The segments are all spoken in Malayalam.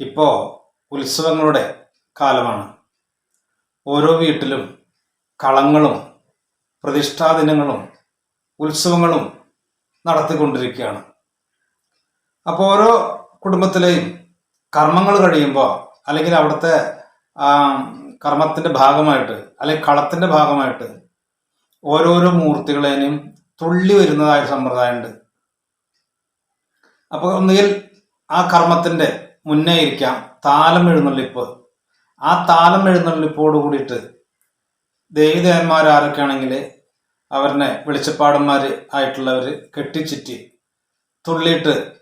ഇപ്പോൾ ഉത്സവങ്ങളുടെ കാലമാണ്. ഓരോ വീട്ടിലും കളങ്ങളും പ്രതിഷ്ഠാദിനങ്ങളും ഉത്സവങ്ങളും നടത്തിക്കൊണ്ടിരിക്കുകയാണ്. അപ്പോൾ ഓരോ കുടുംബത്തിലെയും കർമ്മങ്ങൾ കഴിയുമ്പോൾ അല്ലെങ്കിൽ അവിടുത്തെ കർമ്മത്തിന്റെ ഭാഗമായിട്ട് അല്ലെങ്കിൽ കളത്തിന്റെ ഭാഗമായിട്ട് ഓരോരോ മൂർത്തികളേനും തുള്ളി വരുന്നതായ സമ്പ്രദായമുണ്ട്. അപ്പോൾ ഒന്നുകിൽ ആ കർമ്മത്തിന്റെ മുന്നേ ഇരിക്കാം. താലം എഴുന്നള്ളിപ്പ്. ആ താലം എഴുന്നള്ളിപ്പോട് കൂടിയിട്ട് ദേവിദേവന്മാർ ആരൊക്കെയാണെങ്കിൽ അവരുടെ വെളിച്ചപ്പാടന്മാർ ആയിട്ടുള്ളവർ കെട്ടിച്ചിറ്റി തുള്ളിയിട്ട്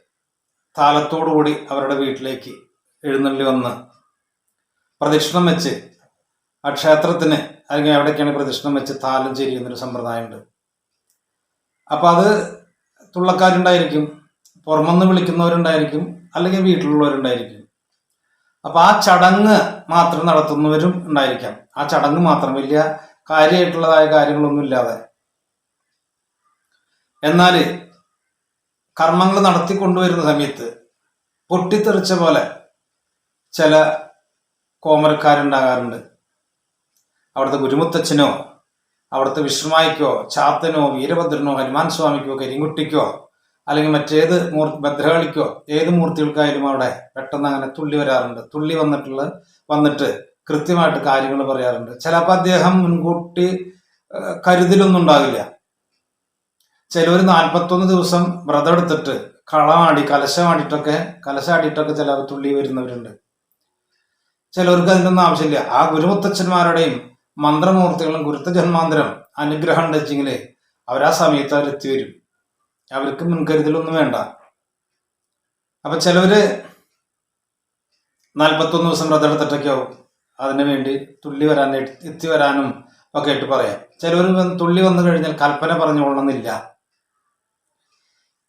താലത്തോടു കൂടി അവരുടെ വീട്ടിലേക്ക് എഴുന്നള്ളി വന്ന് പ്രദക്ഷിണം വെച്ച് ആ ക്ഷേത്രത്തിന് അല്ലെങ്കിൽ എവിടേക്കാണ് പ്രദക്ഷിണം വെച്ച് താലം ചെരിയുന്നൊരു സമ്പ്രദായമുണ്ട്. അപ്പം അത് തുള്ളക്കാരുണ്ടായിരിക്കും. പുറമെന്ന് വിളിക്കുന്നവരുണ്ടായിരിക്കും. അല്ലെങ്കിൽ വീട്ടിലുള്ളവരുണ്ടായിരിക്കും. അപ്പൊ ആ ചടങ്ങ് മാത്രം നടത്തുന്നവരും ഉണ്ടായിരിക്കാം. ആ ചടങ്ങ് മാത്രം വലിയ കാര്യമായിട്ടുള്ളതായ കാര്യങ്ങളൊന്നും ഇല്ലാതെ. എന്നാൽ കർമ്മങ്ങൾ നടത്തിക്കൊണ്ടുവരുന്ന സമയത്ത് പൊട്ടിത്തെറിച്ച പോലെ ചില കോമരക്കാരുണ്ടാകാറുണ്ട്. അവിടുത്തെ ഗുരുമുത്തച്ഛനോ അവിടുത്തെ വിഷ്ണുമായിക്കോ ചാത്തനോ വീരഭദ്രനോ ഹനുമാൻ സ്വാമിക്കോ കരിങ്കുട്ടിക്കോ അല്ലെങ്കിൽ മറ്റേത് മൂർ ഭദ്രകാളിക്കോ ഏത് മൂർത്തികൾക്കായാലും അവിടെ പെട്ടെന്ന് അങ്ങനെ തുള്ളി വരാറുണ്ട്. തുള്ളി വന്നിട്ടുള്ള വന്നിട്ട് കൃത്യമായിട്ട് കാര്യങ്ങൾ പറയാറുണ്ട്. ചിലപ്പോൾ അദ്ദേഹം മുൻകൂട്ടി കരുതലൊന്നും ഉണ്ടാകില്ല ചിലവർ നാൽപ്പത്തൊന്ന് ദിവസം വ്രതം എടുത്തിട്ട് കളമാടി കലശമാടിയിട്ടൊക്കെ കലശാടിയിട്ടൊക്കെ ചില തുള്ളി വരുന്നവരുണ്ട്. ചിലവർക്ക് അതിനൊന്നും ആവശ്യമില്ല. ആ ഗുരുമുത്തച്ഛന്മാരുടെയും മന്ത്രമൂർത്തികളും ഗുരുത്തജന്മാന്തരം അനുഗ്രഹം ഉണ്ടെച്ചെങ്കിൽ അവർ ആ സമയത്ത് അവരെത്തി വരും. അവർക്ക് മുൻകരുതലൊന്നും വേണ്ട. അപ്പൊ ചിലവര് നാൽപ്പത്തൊന്ന് ദിവസം വ്രതം എടുത്തിട്ടൊക്കെയോ അതിനു വേണ്ടി തുള്ളി വരാൻ എത്തി വരാനും ഒക്കെ ആയിട്ട് പറയാം. ചിലവർ തുള്ളി വന്നു കഴിഞ്ഞാൽ കൽപ്പന പറഞ്ഞുകൊള്ളണമെന്നില്ല.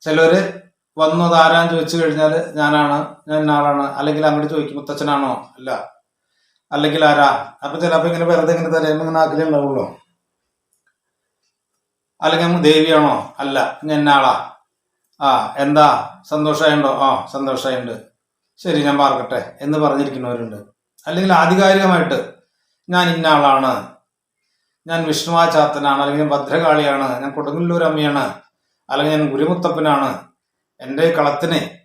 ചിലവര് വന്നു അതാരാൻ ചോദിച്ചു കഴിഞ്ഞാൽ ഞാനാണ് ഞാൻ ഇന്നാളാണ് അല്ലെങ്കിൽ അങ്ങോട്ട് ചോദിക്കും മുത്തച്ഛനാണോ? അല്ല. അല്ലെങ്കിൽ ആരാ? അപ്പൊ ചിലപ്പോ ഇങ്ങനെ വെറുതെ ഇങ്ങനെ തലേന്ന് ഇങ്ങനെ ആഗ്രഹം ഉണ്ടാവുള്ളൂ. അല്ലെങ്കിൽ നമുക്ക് ദേവിയാണോ? അല്ല. ഞാൻ ഇന്നാളാ ആ എന്താ? സന്തോഷമായുണ്ടോ? ആ സന്തോഷമായുണ്ട്. ശരി ഞാൻ പാർക്കട്ടെ എന്ന് പറഞ്ഞിരിക്കുന്നവരുണ്ട്. അല്ലെങ്കിൽ ആധികാരികമായിട്ട് ഞാൻ ഇന്ന ആളാണ്. ഞാൻ വിഷ്ണുവാചാത്തനാണ്. അല്ലെങ്കിൽ ഭദ്രകാളിയാണ്. ഞാൻ കൊടുങ്ങല്ലൂർ അമ്മയാണ് അല്ലെങ്കിൽ ഞാൻ ഗുരുമുത്തപ്പനാണ്. എന്റെ കളത്തിന്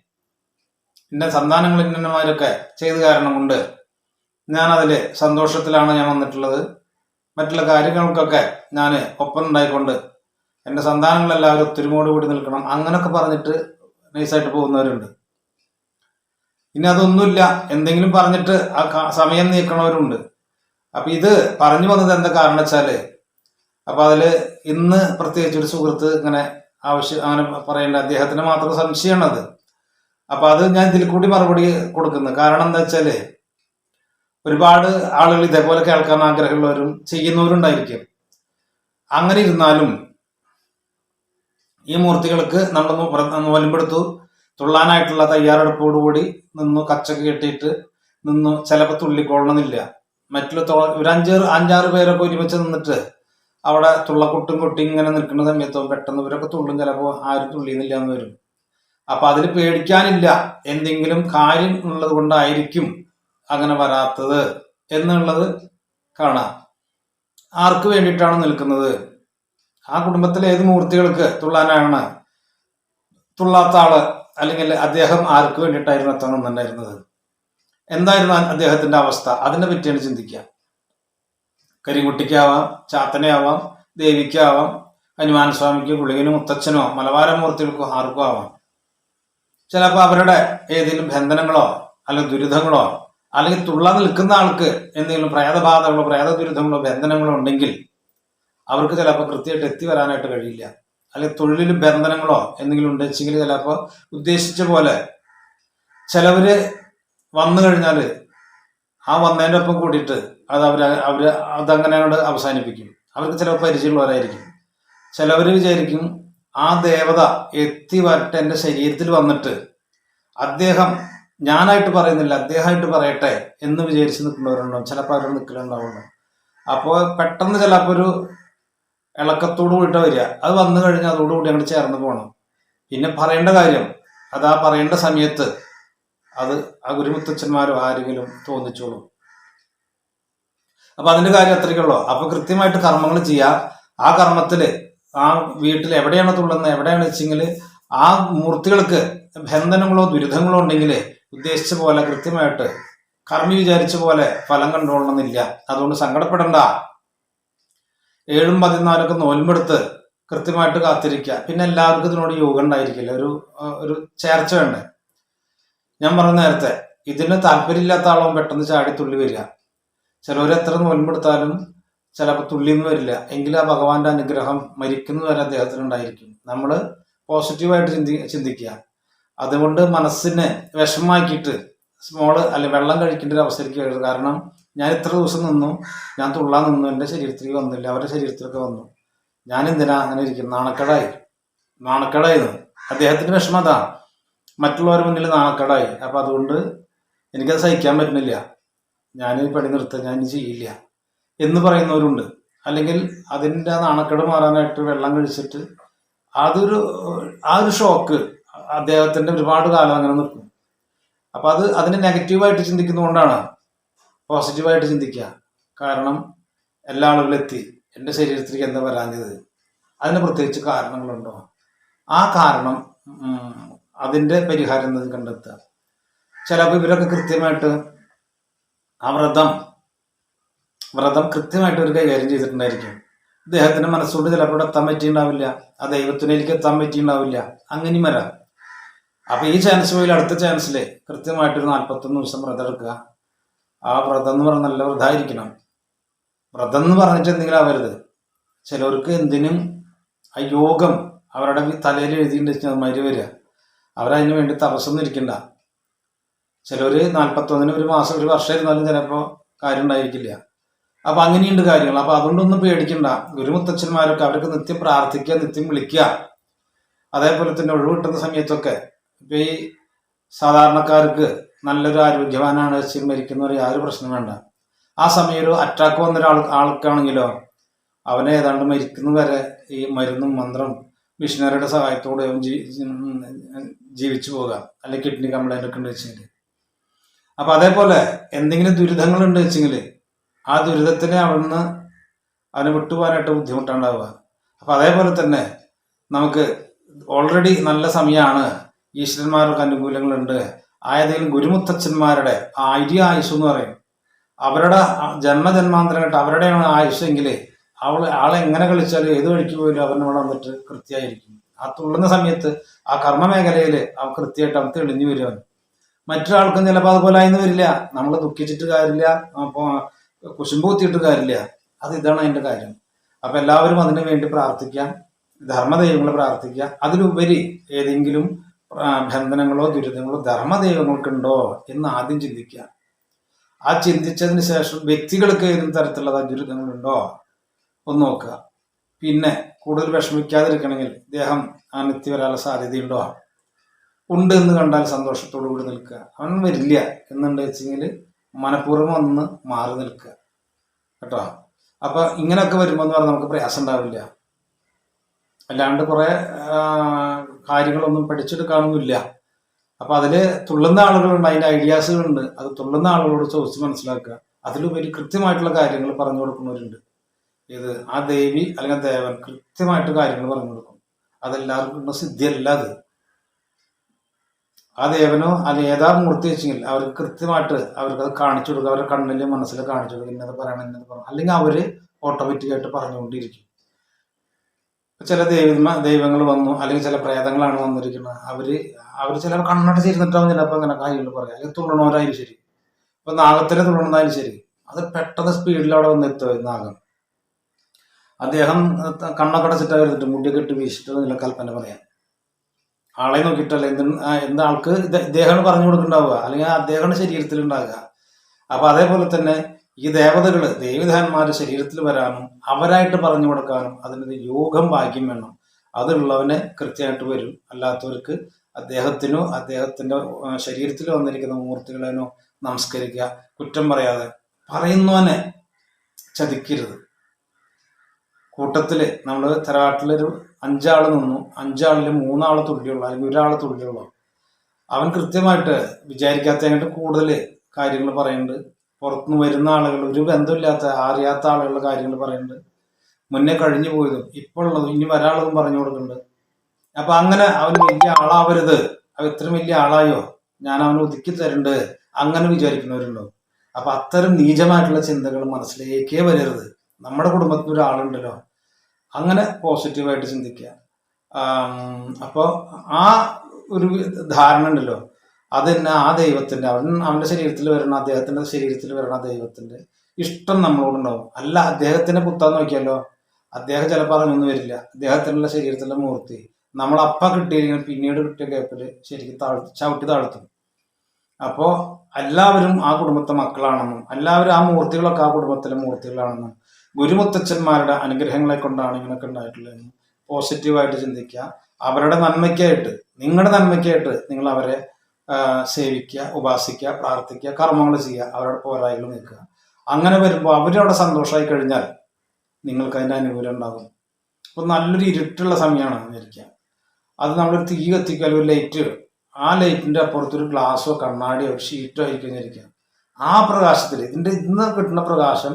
എന്റെ സന്താനങ്ങൾ ഇന്നന്മാരൊക്കെ ചെയ്ത് കാരണം കൊണ്ട് ഞാനതിൽ സന്തോഷത്തിലാണ് ഞാൻ വന്നിട്ടുള്ളത്. മറ്റുള്ള കാര്യങ്ങൾക്കൊക്കെ ഞാൻ ഒപ്പം ഉണ്ടായിക്കൊണ്ട് എന്റെ സന്താനങ്ങളെല്ലാവരും ഒത്തൊരുമോട് കൂടി നിൽക്കണം. അങ്ങനൊക്കെ പറഞ്ഞിട്ട് നൈസായിട്ട് പോകുന്നവരുണ്ട്. ഇനി അതൊന്നുമില്ല. എന്തെങ്കിലും പറഞ്ഞിട്ട് ആ സമയം നീക്കണവരുണ്ട്. അപ്പൊ ഇത് പറഞ്ഞു വന്നത് എന്താ കാരണം വെച്ചാൽ അപ്പൊ അതിൽ ഇന്ന് പ്രത്യേകിച്ച് ഒരു സുഹൃത്ത് ഇങ്ങനെ ആവശ്യം അങ്ങനെ പറയേണ്ട. അദ്ദേഹത്തിന് മാത്രം സംശയമാണ് അത്. അപ്പൊ അത് ഞാൻ ഇതിൽ കൂടി മറുപടി കൊടുക്കുന്നു. കാരണം എന്താ വെച്ചാൽ ഒരുപാട് ആളുകൾ ഇതേപോലെ കേൾക്കാൻ ആഗ്രഹമുള്ളവരും ചെയ്യുന്നവരുണ്ടായിരിക്കും. അങ്ങനെ ഇരുന്നാലും ഈ മൂർത്തികൾക്ക് നമ്മൾ നോലമ്പെടുത്തു തുള്ളാനായിട്ടുള്ള തയ്യാറെടുപ്പോടുകൂടി നിന്നു കച്ചക്ക് കെട്ടിയിട്ട് നിന്നു ചിലപ്പോൾ തുള്ളിക്കൊള്ളണമെന്നില്ല. മറ്റുള്ള ഒരു അഞ്ചാറ് അഞ്ചാറ് പേരൊക്കെ ഒരുമിച്ച് നിന്നിട്ട് അവിടെ തുള്ളക്കുട്ടും കൊട്ടി ഇങ്ങനെ നിൽക്കുന്ന സമയത്തോ പെട്ടെന്ന് ഇവരൊക്കെ തുള്ളും ചിലപ്പോൾ ആരും തുള്ളിയെന്നില്ല എന്ന് വരും. അപ്പൊ അതിൽ പേടിക്കാനില്ല. എന്തെങ്കിലും കാര്യം ഉള്ളത് കൊണ്ടായിരിക്കും അങ്ങനെ വരാത്തത് എന്നുള്ളത് കാണാം. ആർക്ക് വേണ്ടിയിട്ടാണ് നിൽക്കുന്നത്? ആ കുടുംബത്തിലെ ഏത് മൂർത്തികൾക്ക് തുള്ളാനാണ്? തുള്ളാത്ത ആൾ അല്ലെങ്കിൽ അദ്ദേഹം ആർക്ക് വേണ്ടിയിട്ടായിരുന്നു എത്താൻ നിന്നുണ്ടായിരുന്നത്? എന്തായിരുന്നു അദ്ദേഹത്തിന്റെ അവസ്ഥ? അതിനെ പറ്റിയാണ് ചിന്തിക്കുക. കരിങ്കുട്ടിക്കാവാം ചാത്തനയാവാം ദേവിക്കാവാം ഹനുമാൻ സ്വാമിക്ക് പുള്ളികനും മുത്തച്ഛനോ മലബാരമൂർത്തികൾക്കോ ആർക്കും ആവാം. ചിലപ്പോൾ അവരുടെ ഏതെങ്കിലും ബന്ധനങ്ങളോ അല്ലെങ്കിൽ ദുരിതങ്ങളോ അല്ലെങ്കിൽ തുള്ള നിൽക്കുന്ന ആൾക്ക് എന്തെങ്കിലും പ്രേതബാധകളോ പ്രേത ദുരിതങ്ങളോ ബന്ധനങ്ങളോ ഉണ്ടെങ്കിൽ അവർക്ക് ചിലപ്പോൾ കൃത്യമായിട്ട് എത്തി വരാനായിട്ട് കഴിയില്ല. അല്ലെങ്കിൽ തൊഴിലിൽ ബന്ധനങ്ങളോ എന്തെങ്കിലും ഉണ്ടെച്ചെങ്കിൽ ചിലപ്പോൾ ഉദ്ദേശിച്ച പോലെ ചിലവര് വന്നു കഴിഞ്ഞാൽ ആ വന്നതിന്റെ ഒപ്പം കൂടിയിട്ട് അത് അവർ അവർ അതങ്ങനെ അവസാനിപ്പിക്കും. അവർക്ക് ചിലപ്പോൾ പരിചയമുള്ളവരായിരിക്കും. ചിലവർ വിചാരിക്കും ആ ദേവത എത്തി വരട്ടെ എന്റെ ശരീരത്തിൽ വന്നിട്ട് അദ്ദേഹം ഞാനായിട്ട് പറയുന്നില്ല അദ്ദേഹമായിട്ട് പറയട്ടെ എന്ന് വിചാരിച്ച് നിൽക്കുന്നവരുണ്ടാവും. ചിലപ്പോൾ അവർ നിൽക്കലുണ്ടാവുള്ളൂ. അപ്പോൾ പെട്ടെന്ന് ചിലപ്പോൾ ഒരു ഇളക്കത്തോട് കൂടിയിട്ട് വരിക. അത് വന്നു കഴിഞ്ഞാൽ അതോടുകൂടി അങ്ങോട്ട് ചേർന്ന് പോകണം പിന്നെ പറയേണ്ട കാര്യം അത് ആ പറയേണ്ട സമയത്ത് അത് ആ ഗുരുമുത്തച്ഛന്മാരോ ആരെങ്കിലും തോന്നിച്ചോളും. അപ്പൊ അതിന്റെ കാര്യം അത്രയ്ക്കുള്ളൂ അപ്പൊ കൃത്യമായിട്ട് കർമ്മങ്ങൾ ചെയ്യുക ആ കർമ്മത്തിൽ ആ വീട്ടിൽ എവിടെയാണ് തുള്ളുന്നത് എവിടെയാണ് വെച്ചെങ്കിൽ ആ മൂർത്തികൾക്ക് ബന്ധനങ്ങളോ ദുരിതങ്ങളോ ഉണ്ടെങ്കിൽ ഉദ്ദേശിച്ച പോലെ കൃത്യമായിട്ട് കർമ്മി വിചാരിച്ച പോലെ ഫലം കണ്ടുകൊള്ളണമെന്നില്ല അതുകൊണ്ട് സങ്കടപ്പെടണ്ട. ഏഴും പതിനാലൊക്കെ നോൽമ്പെടുത്ത് കൃത്യമായിട്ട് കാത്തിരിക്കുക. പിന്നെ എല്ലാവർക്കും ഇതിനോട് യോഗം ഉണ്ടായിരിക്കില്ല. ഒരു ഒരു ചേർച്ച വേണ്ടേ? ഞാൻ പറഞ്ഞ നേരത്തെ ഇതിന് താല്പര്യമില്ലാത്ത ആളും പെട്ടെന്ന് ചാടി തുള്ളി വരിക. ചിലവർ എത്ര നോൽമ്പെടുത്താലും ചിലപ്പോൾ തുള്ളിയൊന്നും വരില്ല. എങ്കിലും ആ ഭഗവാന്റെ അനുഗ്രഹം മരിക്കുന്നത് വരെ അദ്ദേഹത്തിന് ഉണ്ടായിരിക്കും. നമ്മൾ പോസിറ്റീവായിട്ട് ചിന്തി ചിന്തിക്കുക. അതുകൊണ്ട് മനസ്സിനെ വിഷമാക്കിയിട്ട് സ്മോൾ അല്ലെ വെള്ളം കഴിക്കേണ്ട ഒരു അവസരം കാരണം ഞാൻ ഇത്ര ദിവസം നിന്നു. ഞാൻ തുള്ളാൻ നിന്നു. എന്റെ ശരീരത്തിലേക്ക് വന്നില്ല. അവരുടെ ശരീരത്തിലൊക്കെ വന്നു. ഞാൻ എന്തിനാ അങ്ങനെ ഇരിക്കും നാണക്കേടായി. നാണക്കേടായിരുന്നു അദ്ദേഹത്തിന്റെ വിഷമം അതാ. മറ്റുള്ളവരുടെ മുന്നിൽ നാണക്കേടായി. അപ്പൊ അതുകൊണ്ട് എനിക്കത് സഹിക്കാൻ പറ്റുന്നില്ല. ഞാൻ പണി നിർത്തുക. ഞാൻ ചെയ്യില്ല. എന്ന് പറയുന്നവരുണ്ട്. അല്ലെങ്കിൽ അതിന്റെ നാണക്കേട് മാറാനായിട്ട് വെള്ളം കഴിച്ചിട്ട് അതൊരു ആ ഒരു ഷോക്ക് അദ്ദേഹത്തിന്റെ ഒരുപാട് കാലം അങ്ങനെ നിൽക്കും. അപ്പൊ അത് അതിനെ നെഗറ്റീവായിട്ട് ചിന്തിക്കുന്നതുകൊണ്ടാണ് പോസിറ്റീവായിട്ട് ചിന്തിക്കുക. കാരണം എല്ലാ ആളുകളും എത്തി എന്റെ ശരീരത്തിലേക്ക് എന്താ വരാഞ്ഞത്? അതിന് പ്രത്യേകിച്ച് കാരണങ്ങളുണ്ടോ? ആ കാരണം അതിന്റെ പരിഹാരം എന്നത് കണ്ടെത്തുക. ചിലപ്പോൾ ഇവരൊക്കെ കൃത്യമായിട്ട് ആ വ്രതം വ്രതം കൃത്യമായിട്ട് ഒരു കൈകാര്യം ചെയ്തിട്ടുണ്ടായിരിക്കും. ഇദ്ദേഹത്തിന്റെ മനസ്സുകൊണ്ട് ചിലപ്പോൾ ഇവിടെ എത്താൻ പറ്റിയിട്ടുണ്ടാവില്ല. ആ ദൈവത്തിലേക്ക് എത്താൻ പറ്റിയിട്ടുണ്ടാവില്ല. അങ്ങനെയും വരാം. അപ്പൊ ഈ ചാൻസ് പോയി അടുത്ത ചാൻസിൽ കൃത്യമായിട്ടൊരു നാൽപ്പത്തൊന്ന് ദിവസം വ്രതം എടുക്കുക. ആ വ്രതം എന്ന് പറഞ്ഞാൽ നല്ല വ്രതമായിരിക്കണം വ്രതം എന്ന് പറഞ്ഞിട്ട് എന്തെങ്കിലും ആവരുത്. ചിലവർക്ക് എന്തിനും ആ യോഗം അവരുടെ തലയിൽ എഴുതിയിട്ട് മരി വരിക. അവരതിന് വേണ്ടി തപസ്സൊന്നും ഇരിക്കണ്ട. ചിലർ നാൽപ്പത്തൊന്നിന് ഒരു മാസം ഒരു വർഷം ഇരുന്നാലും ചിലപ്പോൾ കാര്യം ഉണ്ടായിരിക്കില്ല. അപ്പം അങ്ങനെയുണ്ട് കാര്യങ്ങൾ. അപ്പം അതുകൊണ്ടൊന്നും പേടിക്കണ്ട. ഗുരുമുത്തച്ഛന്മാരൊക്കെ അവർക്ക് നിത്യം പ്രാർത്ഥിക്കുക നിത്യം വിളിക്കുക. അതേപോലെ തന്നെ ഒഴിവ് കിട്ടുന്ന സമയത്തൊക്കെ ഇപ്പം ഈ സാധാരണക്കാർക്ക് നല്ലൊരു ആരോഗ്യവാനാണ് വെച്ച് മരിക്കുന്നവർ യാതൊരു പ്രശ്നം വേണ്ട. ആ സമയം ഒരു അറ്റാക്ക് വന്ന ഒരാൾ ആൾക്കാണെങ്കിലോ അവനെ ഏതാണ്ട് മരിക്കുന്ന വരെ ഈ മരുന്നും മന്ത്രം മിഷനറിയുടെ സഹായത്തോടെ ജീവിച്ചു പോകാം. അല്ലെങ്കിൽ കിഡ്നി കംപ്ലൈന്റ് ഒക്കെ ഉണ്ട് വെച്ചെങ്കിൽ. അപ്പൊ അതേപോലെ എന്തെങ്കിലും ദുരിതങ്ങൾ ഉണ്ട് വെച്ചെങ്കിൽ ആ ദുരിതത്തിനെ അവിടുന്ന് അവനെ വിട്ടുപോകാനായിട്ട് ബുദ്ധിമുട്ടുണ്ടാവുക. അപ്പൊ അതേപോലെ തന്നെ നമുക്ക് ഓൾറെഡി നല്ല സമയമാണ് ഈശ്വരന്മാർക്ക് അനുകൂലങ്ങളുണ്ട്. ആയതെങ്കിലും ഗുരുമുത്തച്ഛന്മാരുടെ ആര്യ ആയുസ് എന്ന് പറയും. അവരുടെ ജന്മജന്മാന്തരമായിട്ട് അവരുടെയാണ് ആയുസ്സെങ്കിൽ അവൾ ആളെ എങ്ങനെ കളിച്ചാലും ഏത് വഴിക്ക് പോയാലും അവൻ അവിടെ വന്നിട്ട് കൃത്യമായിരിക്കും ആ തുള്ളുന്ന സമയത്ത് ആ കർമ്മ മേഖലയിൽ അവൻ കൃത്യമായിട്ട് അവൻ തെളിഞ്ഞു വരുവാൻ. മറ്റൊരാൾക്കും ചിലപ്പോൾ അതുപോലെ ആയിന്ന് വരില്ല. നമ്മൾ ദുഃഖിച്ചിട്ട് കാര്യമില്ല. കുശുമ്പ് കുത്തിയിട്ട് കാര്യമില്ല. അത് ഇതാണ് അതിന്റെ കാര്യം. അപ്പം എല്ലാവരും അതിനു വേണ്ടി പ്രാർത്ഥിക്കാം. ധർമ്മദൈവങ്ങളെ പ്രാർത്ഥിക്കുക. അതിലുപരി ഏതെങ്കിലും ആ, ബന്ധനങ്ങളോ ദുരിതങ്ങളോ ധർമ്മദൈവങ്ങൾക്കുണ്ടോ എന്ന് ആദ്യം ചിന്തിക്കുക. ആ ചിന്തിച്ചതിന് ശേഷം വ്യക്തികൾക്ക് ഏതെങ്കിലും തരത്തിലുള്ള ദുരിതങ്ങളുണ്ടോ ഒന്ന് നോക്കുക. പിന്നെ കൂടുതൽ വിഷമിക്കാതിരിക്കണമെങ്കിൽ ഇദ്ദേഹം ആ നിത്യ വരാനുള്ള സാധ്യതയുണ്ടോ? ഉണ്ട് എന്ന് കണ്ടാൽ സന്തോഷത്തോടു കൂടി നിൽക്കുക. അവൻ വരില്ല എന്നുണ്ട് വെച്ചെങ്കിൽ മനഃപൂർവം ഒന്ന് മാറി നിൽക്കുക. കേട്ടോ? അപ്പൊ ഇങ്ങനെയൊക്കെ വരുമ്പോൾ എന്ന് പറഞ്ഞാൽ നമുക്ക് പ്രയാസം ഉണ്ടാവില്ല. അല്ലാണ്ട് കുറെ കാര്യങ്ങളൊന്നും പഠിച്ചെടുക്കാനൊന്നുമില്ല. അപ്പൊ അതിൽ തുള്ളുന്ന ആളുകളുണ്ട് അതിന്റെ ഐഡിയാസുകളുണ്ട്. അത് തുള്ളുന്ന ആളുകളോട് ചോദിച്ച് മനസ്സിലാക്കുക. അതിലുപരി കൃത്യമായിട്ടുള്ള കാര്യങ്ങൾ പറഞ്ഞു കൊടുക്കുന്നവരുണ്ട്. ഏത്? ആ ദേവി അല്ലെങ്കിൽ ദേവൻ കൃത്യമായിട്ട് കാര്യങ്ങൾ പറഞ്ഞു കൊടുക്കും. അതെല്ലാവർക്കും സിദ്ധിയല്ല അത്. ആ ദേവനോ അല്ലെങ്കിൽ ഏതാ മൂർത്തി വെച്ചെങ്കിൽ അവർക്ക് കൃത്യമായിട്ട് അവർക്ക് അത് കാണിച്ചു കൊടുക്കുക. അവരുടെ കണ്ണിൽ മനസ്സിൽ കാണിച്ചു കൊടുക്കുക. ഇന്നത് പറയണം ഇന്നത് പറയണം. അല്ലെങ്കിൽ അവർ ഓട്ടോമാറ്റിക്കായിട്ട് പറഞ്ഞുകൊണ്ടിരിക്കും. ചില ദൈവ ദൈവങ്ങൾ വന്നു അല്ലെങ്കിൽ ചില പ്രേതങ്ങളാണ് വന്നിരിക്കുന്നത്. അവർ അവർ ചില കണ്ണട ചേരുന്നിട്ടാവും ചിലപ്പോൾ അങ്ങനെ കാര്യങ്ങൾ പറയാം. അല്ലെങ്കിൽ തുള്ളണവരായാലും ശരി. ഇപ്പൊ നാഗത്തിനെ തുള്ളണതായാലും ശരി. അത് പെട്ടെന്ന് സ്പീഡിൽ അവിടെ വന്ന് എത്തുക നാഗം. അദ്ദേഹം കണ്ണൊക്കെ അടച്ചിട്ട് വരുന്നിട്ട് മുടിയൊക്കെ ഇട്ട് വീശിട്ട് കൽപ്പന പറയാം. ആളെ നോക്കിയിട്ടല്ല. എന്ത് എന്ത് ആൾക്ക് പറഞ്ഞു കൊടുക്കുന്നുണ്ടാവുക അല്ലെങ്കിൽ അദ്ദേഹമാണ് ശരീരത്തിൽ ഉണ്ടാകുക അപ്പൊ അതേപോലെ തന്നെ ഈ ദേവതകൾ ദേവിധാന്മാർ ശരീരത്തിൽ വരാനും അവരായിട്ട് പറഞ്ഞു കൊടുക്കാനും അതിനൊരു യോഗം ഭാഗ്യം വേണം. അതുള്ളവനെ കൃത്യമായിട്ട് വരും. അല്ലാത്തവർക്ക് അദ്ദേഹത്തിനോ അദ്ദേഹത്തിന്റെ ശരീരത്തിൽ വന്നിരിക്കുന്ന മൂർത്തികളെനോ നമസ്കരിക്കുക കുറ്റം പറയാതെ പറയുന്നവനെ ചതിക്കരുത്. കൂട്ടത്തിൽ നമ്മൾ തരാട്ടിലൊരു അഞ്ചാൾ നിന്നു. അഞ്ചാളിൽ മൂന്നാൾ തുള്ളിയുള്ളൂ അല്ലെങ്കിൽ ഒരാൾ തുള്ളിയുള്ളൂ അവൻ കൃത്യമായിട്ട് വിചാരിക്കാത്തതിനായിട്ട് കൂടുതൽ കാര്യങ്ങൾ പറയുന്നുണ്ട്. പുറത്തുനിന്ന് വരുന്ന ആളുകൾ ഒരു ബന്ധമില്ലാത്ത അറിയാത്ത ആളുകളുടെ കാര്യങ്ങൾ പറയുന്നുണ്ട്. മുന്നേ കഴിഞ്ഞു പോയതും ഇപ്പോൾ ഉള്ളതും ഇനി വരാനുള്ളതും പറഞ്ഞു കൊടുക്കുന്നുണ്ട്. അപ്പൊ അങ്ങനെ അവൻ വലിയ ആളാവരുത്. അവ ഇത്രയും വലിയ ആളായോ? ഞാൻ അവനെ ഒതുക്കി തരണ്ട്. അങ്ങനെ വിചാരിക്കുന്നവരുണ്ടാവും അപ്പൊ അത്തരം നീചമായിട്ടുള്ള ചിന്തകൾ മനസ്സിലേക്കേ വരരുത്. നമ്മുടെ കുടുംബത്തിൽ ഒരാളുണ്ടല്ലോ അങ്ങനെ പോസിറ്റീവായിട്ട് ചിന്തിക്കുക. അപ്പോൾ ആ ഒരു ധാരണ ഉണ്ടല്ലോ. അത് തന്നെ ആ ദൈവത്തിന്റെ അവൻ അവന്റെ ശരീരത്തിൽ വരണ അദ്ദേഹത്തിന്റെ ശരീരത്തിൽ വരണ ദൈവത്തിന്റെ ഇഷ്ടം നമ്മളോടുണ്ടാവും. അല്ല അദ്ദേഹത്തിന്റെ കുത്താൻ നോക്കിയാലോ? അദ്ദേഹം ചിലപ്പോൾ അങ്ങനൊന്നും വരില്ല. അദ്ദേഹത്തിനുള്ള ശരീരത്തിലെ മൂർത്തി. നമ്മൾ അപ്പ കിട്ടിയെങ്കിൽ പിന്നീട് കിട്ടിയ ഗ്യാപ്പിൽ ശരിക്കും താഴ് ചവിട്ടി താഴ്ത്തും. അപ്പോൾ എല്ലാവരും ആ കുടുംബത്തെ മക്കളാണെന്നും എല്ലാവരും ആ മൂർത്തികളൊക്കെ ആ കുടുംബത്തിലെ മൂർത്തികളാണെന്നും ഗുരുമുത്തച്ഛന്മാരുടെ അനുഗ്രഹങ്ങളെ കൊണ്ടാണ് ഇങ്ങനെയൊക്കെ ഉണ്ടായിട്ടുള്ളതെന്നും പോസിറ്റീവായിട്ട് ചിന്തിക്കുക. അവരുടെ നന്മയ്ക്കായിട്ട് നിങ്ങളുടെ നന്മയ്ക്കായിട്ട് നിങ്ങൾ അവരെ സേവിക്കുക ഉപാസിക്കുക പ്രാർത്ഥിക്കുക കർമ്മങ്ങൾ ചെയ്യുക അവരുടെ പോരായ്മകൾ നിൽക്കുക. അങ്ങനെ വരുമ്പോൾ അവരവിടെ സന്തോഷമായി കഴിഞ്ഞാൽ നിങ്ങൾക്ക് അതിന്റെ അനുകൂലം ഉണ്ടാകും. അപ്പോൾ നല്ലൊരു ഇരുട്ടുള്ള സമയമാണ് വിചാരിക്കുക അത് നമ്മളൊരു തീ കത്തിക്കാൻ ഒരു ലൈറ്റ് ആ ലൈറ്റിന്റെ അപ്പുറത്തൊരു ഗ്ലാസ്സോ കണ്ണാടിയോ ഷീറ്റോ ആയി കഴിഞ്ഞിരിക്കുക ആ പ്രകാശത്തിൽ ഇതിന്റെ ഇന്ന് കിട്ടുന്ന പ്രകാശം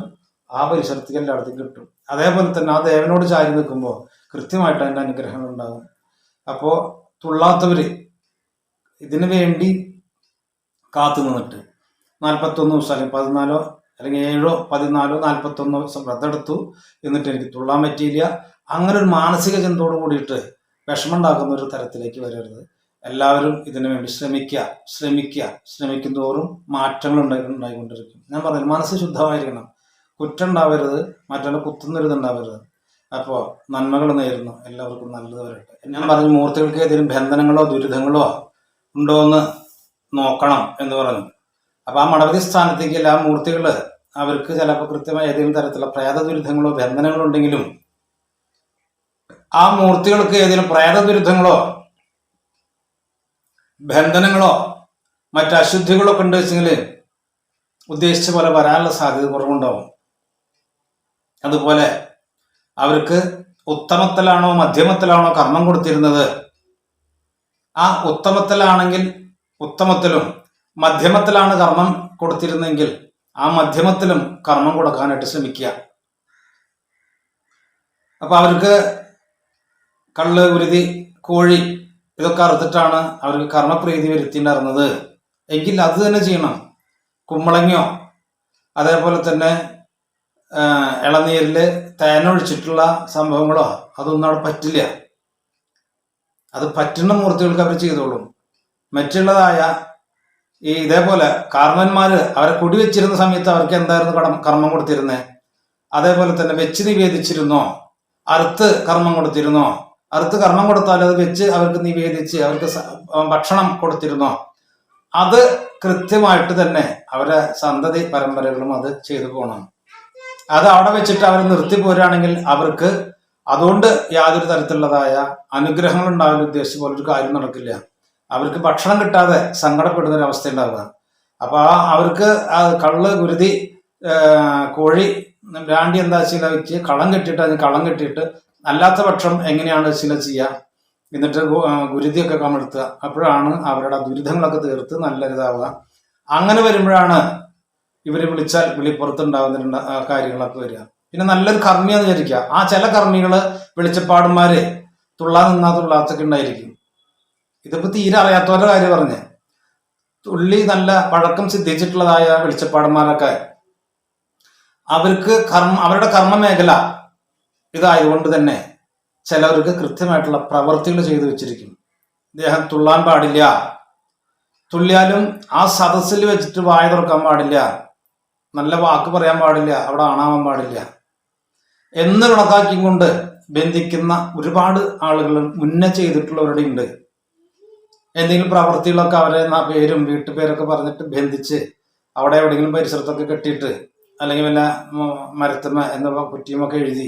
ആ പരിസരത്തേക്ക് എല്ലായിടത്തും കിട്ടും. അതേപോലെ തന്നെ ആ ദേവനോട് ചാരി നിൽക്കുമ്പോൾ കൃത്യമായിട്ട് അതിന്റെ അനുഗ്രഹങ്ങൾ ഉണ്ടാകും. അപ്പോൾ തുള്ളാത്തവർ ഇതിനു വേണ്ടി കാത്തു നിന്നിട്ട് നാൽപ്പത്തൊന്ന് ദിവസം അല്ലെങ്കിൽ പതിനാലോ അല്ലെങ്കിൽ ഏഴോ പതിനാലോ നാൽപ്പത്തൊന്നോ ദിവസം വ്രതെടുത്തു എന്നിട്ട് എനിക്ക് തുള്ളാൻ പറ്റിയില്ല. അങ്ങനെ ഒരു മാനസിക ചിന്തയോട് കൂടിയിട്ട് വിഷമം ഉണ്ടാക്കുന്ന ഒരു തരത്തിലേക്ക് വരരുത്. എല്ലാവരും ഇതിനു വേണ്ടി ശ്രമിക്കുക ശ്രമിക്കുക. ശ്രമിക്കും തോറും മാറ്റങ്ങൾ ഉണ്ടായി ഉണ്ടായിക്കൊണ്ടിരിക്കും. ഞാൻ പറഞ്ഞു മനസ്സ് ശുദ്ധമായിരിക്കണം. കുറ്റം ഉണ്ടാവരുത് മറ്റുള്ള കുത്തുന്നൊരിത് ഉണ്ടാവരുത് അപ്പോൾ നന്മകൾ നേരുന്നു. എല്ലാവർക്കും നല്ലത് വരട്ടെ. ഞാൻ പറഞ്ഞു മൂർത്തികൾക്ക് ഏതെങ്കിലും ബന്ധനങ്ങളോ ദുരിതങ്ങളോ ഉണ്ടോ എന്ന് നോക്കണം എന്ന് പറഞ്ഞു. അപ്പൊ ആ മടവതി സ്ഥാനത്തേക്ക് എല്ലാ മൂർത്തികൾ അവർക്ക് ചിലപ്പോൾ കൃത്യമായ ഏതെങ്കിലും തരത്തിലുള്ള പ്രേത ദുരിതങ്ങളോ ബന്ധനങ്ങളോ ഉണ്ടെങ്കിലും ആ മൂർത്തികൾക്ക് ഏതെങ്കിലും പ്രേത ദുരിതങ്ങളോ ബന്ധനങ്ങളോ മറ്റ് അശുദ്ധികളോ ഒക്കെ ഉണ്ട് വെച്ചെങ്കിൽ ഉദ്ദേശിച്ച പോലെ വരാനുള്ള സാധ്യത കുറവുണ്ടാവും. അതുപോലെ അവർക്ക് ഉത്തമത്തിലാണോ മധ്യമത്തിലാണോ കർമ്മം കൊടുത്തിരുന്നത് ആ ഉത്തമത്തിലാണെങ്കിൽ ഉത്തമത്തിലും മധ്യമത്തിലാണ് കർമ്മം കൊടുത്തിരുന്നെങ്കിൽ ആ മധ്യമത്തിലും കർമ്മം കൊടുക്കാനായിട്ട് ശ്രമിക്കുക. അപ്പൊ അവർക്ക് കള്ള് ഉരുതി കോഴി ഇതൊക്കെ അറുത്തിട്ടാണ് അവർക്ക് കർമ്മപ്രീതി വരുത്തിണ്ടായിരുന്നത് എങ്കിൽ അത് തന്നെ ചെയ്യണം. കുമ്പളങ്ങയോ അതേപോലെ തന്നെ ഇളനീരിൽ തേനൊഴിച്ചിട്ടുള്ള സംഭവങ്ങളോ അതൊന്നും അവിടെ പറ്റില്ല. അത് പറ്റുന്ന മൂർത്തികൾക്ക് അവർ ചെയ്തോളും. മറ്റുള്ളതായ ഈ ഇതേപോലെ കാർമ്മന്മാര് അവരെ കുടിവെച്ചിരുന്ന സമയത്ത് അവർക്ക് എന്തായിരുന്നു കടം കർമ്മം കൊടുത്തിരുന്നത് അതേപോലെ തന്നെ വെച്ച് നിവേദിച്ചിരുന്നോ? അറുത്ത് കർമ്മം കൊടുത്തിരുന്നോ? അറുത്ത് കർമ്മം കൊടുത്താൽ അത് വെച്ച് അവർക്ക് നിവേദിച്ച് അവർക്ക് ഭക്ഷണം കൊടുത്തിരുന്നോ? അത് കൃത്യമായിട്ട് തന്നെ അവരെ സന്തതി പരമ്പരകളും അത് ചെയ്തു പോകണം അത് അവിടെ വെച്ചിട്ട് അവർ നിർത്തി പോരാണെങ്കിൽ അവർക്ക് അതുകൊണ്ട് യാതൊരു തരത്തിലുള്ളതായ അനുഗ്രഹങ്ങൾ ഉണ്ടാവുന്ന ഉദ്ദേശിച്ച പോലെ ഒരു കാര്യം നടക്കില്ല. അവർക്ക് ഭക്ഷണം കിട്ടാതെ സങ്കടപ്പെടുന്ന ഒരു അവസ്ഥ ഉണ്ടാവുക. അപ്പൊ ആ അവർക്ക് ആ കള്ള് കുരുതി കോഴി ബ്രാണ്ടി എന്താ ചില വെച്ച് കളം കെട്ടിയിട്ട് അതിന് കളം കെട്ടിയിട്ട് അല്ലാത്ത പക്ഷം എങ്ങനെയാണ് ചില ചെയ്യുക എന്നിട്ട് ഗുരുതിയൊക്കെ കമഴ്ത്തുക. അപ്പോഴാണ് അവരുടെ ദുരിതങ്ങളൊക്കെ തീർത്ത് നല്ല ഇതാവുക. അങ്ങനെ വരുമ്പോഴാണ് ഇവർ വിളിച്ചാൽ വിളിപ്പുറത്തുണ്ടാകുന്ന ആ, കാര്യങ്ങളൊക്കെ വരിക. പിന്നെ നല്ലൊരു കർമ്മിയാന്ന് വിചാരിക്കുക. ആ ചില കർമ്മികൾ വെളിച്ചപ്പാടന്മാര് തുള്ളാ നിന്നാ തുള്ളാത്തൊക്കെ ഉണ്ടായിരിക്കും. ഇതിപ്പോ തീരെ അറിയാത്തവരുടെ കാര്യം പറഞ്ഞേ. തുള്ളി നല്ല പഴക്കം സിദ്ധിച്ചിട്ടുള്ളതായ വെളിച്ചപ്പാടന്മാരൊക്കെ. അവർക്ക് കർമ്മ അവരുടെ കർമ്മ മേഖല ഇതായതുകൊണ്ട് തന്നെ ചിലവർക്ക് കൃത്യമായിട്ടുള്ള പ്രവർത്തികൾ ചെയ്തു വെച്ചിരിക്കും. ഇദ്ദേഹം തുള്ളാൻ പാടില്ല. തുള്ളിയാലും ആ സദസ്സിൽ വെച്ചിട്ട് വായ തുറക്കാൻ പാടില്ല. നല്ല വാക്ക് പറയാൻ പാടില്ല. അവിടെ ആണാവാൻ പാടില്ല. എന്ന് കണക്കാക്കി കൊണ്ട് ബന്ധിക്കുന്ന ഒരുപാട് ആളുകൾ മുന്നേ ചെയ്തിട്ടുള്ളവരുടെ ഉണ്ട്. എന്തെങ്കിലും പ്രവർത്തികളൊക്കെ അവരെ പേരും വീട്ടുപേരൊക്കെ പറഞ്ഞിട്ട് ബന്ധിച്ച് അവിടെ എവിടെയെങ്കിലും പരിസരത്തൊക്കെ കെട്ടിയിട്ട് അല്ലെങ്കിൽ വല്ല മരത്തമ്മ മരത്തുമ എന്ന കുറ്റിയുമൊക്കെ എഴുതി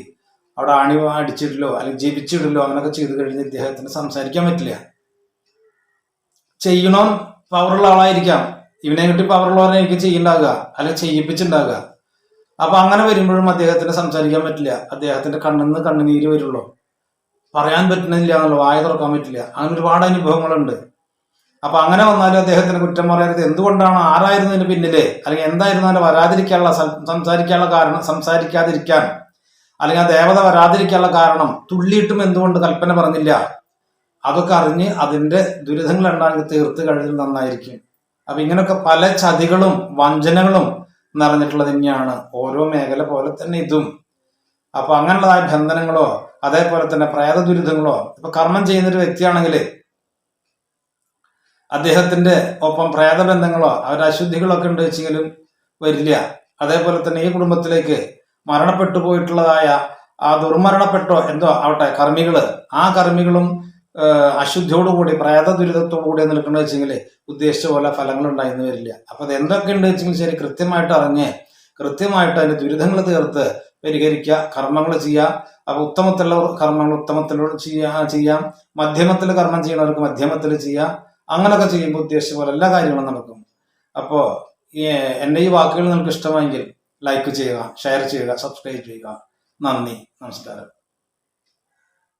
അവിടെ ആണി അടിച്ചിടില്ലോ അല്ലെങ്കിൽ ജീവിച്ചിടലോ അങ്ങനെയൊക്കെ ചെയ്തു കഴിഞ്ഞ് ഇദ്ദേഹത്തിന് സംസാരിക്കാൻ പറ്റില്ല. ചെയ്യണോ പവറുള്ള ആളായിരിക്കാം. ഇവനെ കിട്ടി പവറുള്ളവരെ എനിക്ക് ചെയ്യണ്ടാകുക അല്ലെങ്കിൽ ചെയ്യിപ്പിച്ചുണ്ടാകുക അപ്പൊ അങ്ങനെ വരുമ്പോഴും അദ്ദേഹത്തിന് സംസാരിക്കാൻ പറ്റില്ല. അദ്ദേഹത്തിന്റെ കണ്ണിന്ന് കണ്ണുനീര് വരുള്ളൂ. പറയാൻ പറ്റുന്നില്ല എന്നുള്ളൂ വായ തുറക്കാൻ പറ്റില്ല. അങ്ങനെ ഒരുപാട് അനുഭവങ്ങളുണ്ട്. അപ്പൊ അങ്ങനെ വന്നാലും അദ്ദേഹത്തിന് കുറ്റം പറയരുത്. എന്തുകൊണ്ടാണ്? ആരായിരുന്നു ഇതിന് പിന്നിൽ? അല്ലെങ്കിൽ എന്തായിരുന്നു അതിന് വരാതിരിക്കാനുള്ള സംസാരിക്കാനുള്ള കാരണം? സംസാരിക്കാതിരിക്കാൻ. അല്ലെങ്കിൽ ആ ദേവത വരാതിരിക്കാനുള്ള കാരണം? തുള്ളിയിട്ടും എന്തുകൊണ്ട് കൽപ്പന പറഞ്ഞില്ല? അതൊക്കെ അറിഞ്ഞ് അതിന്റെ ദുരിതങ്ങൾ ഉണ്ടാക്കി തീർത്ത് കഴിഞ്ഞാൽ നന്നായിരിക്കും. അപ്പൊ ഇങ്ങനെയൊക്കെ പല ചതികളും വഞ്ചനകളും നിറഞ്ഞിട്ടുള്ളത് തന്നെയാണ്. ഓരോ മേഖല പോലെ തന്നെ ഇതും. അപ്പൊ അങ്ങനെയുള്ളതായ ബന്ധനങ്ങളോ അതേപോലെ തന്നെ പ്രേത ദുരിതങ്ങളോ ഇപ്പൊ കർമ്മം ചെയ്യുന്ന ഒരു വ്യക്തിയാണെങ്കിൽ അദ്ദേഹത്തിന്റെ ഒപ്പം പ്രേതബന്ധങ്ങളോ അവരുടെ അശുദ്ധികളൊക്കെ ഉണ്ട് വെച്ചെങ്കിലും വരില്ല. അതേപോലെ തന്നെ ഈ കുടുംബത്തിലേക്ക് മരണപ്പെട്ടു പോയിട്ടുള്ളതായ ആ ദുർമരണപ്പെട്ടോ എന്തോ ആവട്ടെ കർമ്മികൾ. ആ കർമ്മികളും അശുദ്ധിയോടുകൂടി പ്രേത ദുരിതത്തോടുകൂടി നിൽക്കണമെന്ന് വെച്ചെങ്കിൽ ഉദ്ദേശിച്ച പോലെ ഫലങ്ങൾ ഉണ്ടായിരുന്നു വരില്ല. അപ്പൊ അത് എന്തൊക്കെ ഉണ്ട് വെച്ചെങ്കിൽ ശരി കൃത്യമായിട്ട് അറിഞ്ഞ് കൃത്യമായിട്ട് അതിന്റെ ദുരിതങ്ങൾ തീർത്ത് പരിഹരിക്കുക കർമ്മങ്ങൾ ചെയ്യുക. അപ്പൊ ഉത്തമത്തിലുള്ള കർമ്മങ്ങൾ ഉത്തമത്തിലൂടെ ചെയ്യാ ചെയ്യാം. മധ്യമത്തിൽ കർമ്മം ചെയ്യുന്നവർക്ക് മധ്യമത്തിൽ ചെയ്യാം. അങ്ങനെയൊക്കെ ചെയ്യുമ്പോൾ ഉദ്ദേശിച്ച പോലെ എല്ലാ കാര്യങ്ങളും നടക്കും. അപ്പോൾ എന്റെ ഈ വാക്കുകൾ നിങ്ങൾക്ക് ഇഷ്ടമായെങ്കിൽ ലൈക്ക് ചെയ്യുക ഷെയർ ചെയ്യുക സബ്സ്ക്രൈബ് ചെയ്യുക. നന്ദി നമസ്കാരം.